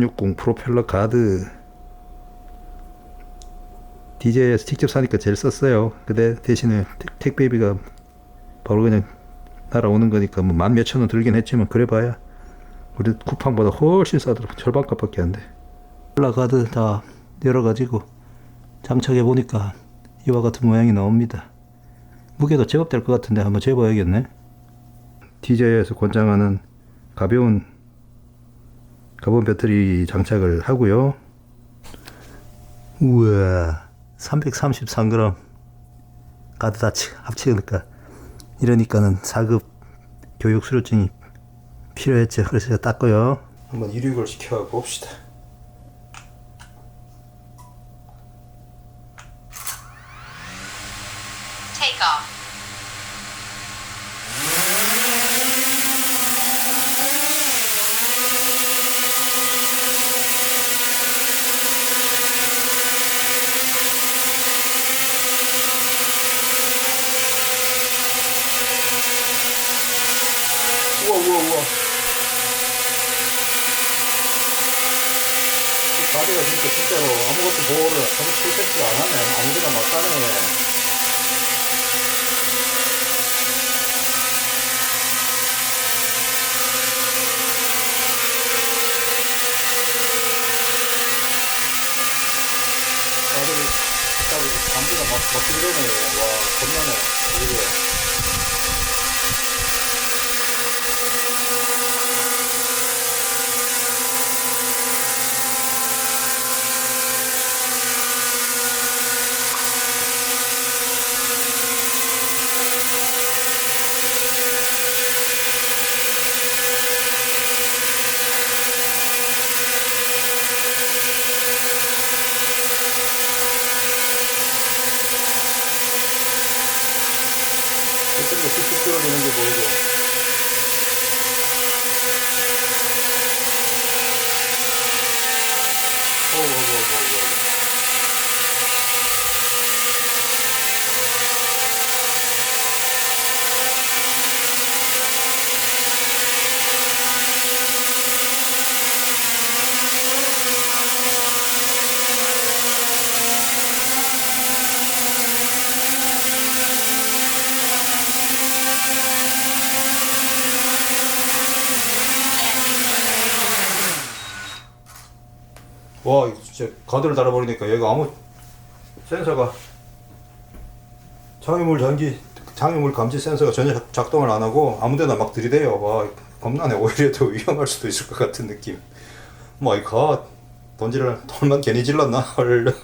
60 프로펠러 가드 DJ에서 직접 사니까 제일 썼어요. 근데 대신에 택- 택배비가 바로 그냥 날아오는 거니까 뭐 만 몇천 원 들긴 했지만 그래봐야 우리 쿠팡보다 훨씬 싸더라고 절반값밖에 안 돼. 펠러 가드 다 열어가지고 장착해 보니까 이와 같은 모양이 나옵니다. 무게도 제법 될 것 같은데 한번 재봐야겠네. DJ에서 권장하는 가벼운 가본 배터리 장착을 하고요. 우와, 333g 가드 다 치- 합치니까 이러니까는 4급 교육 수료증이 필요했죠. 그래서 제가 땄고요. 한번 이륙을 시켜 봅시다. Take off. 우와 우와 우와. 이 가드가 진짜 진짜로 아무것도 보호를 아무 프로텍트를 안 하네. 아무데나 막딱 감기가 막 막히려네요. 와 겁나네. 이게. 줄어드는 게 보이고. 오, 오, 오, 오, 오. 와, 이거 진짜 가드를 달아버리니까 얘가 아무 센서가 장애물 전기, 장애물 감지 센서가 전혀 작- 작동을 안 하고 아무데나 막 들이대요. 와, 겁나네. 오히려 더 위험할 수도 있을 것 같은 느낌. 마이 갓. 돈지를 돈만 괜히 질렀나? 헐.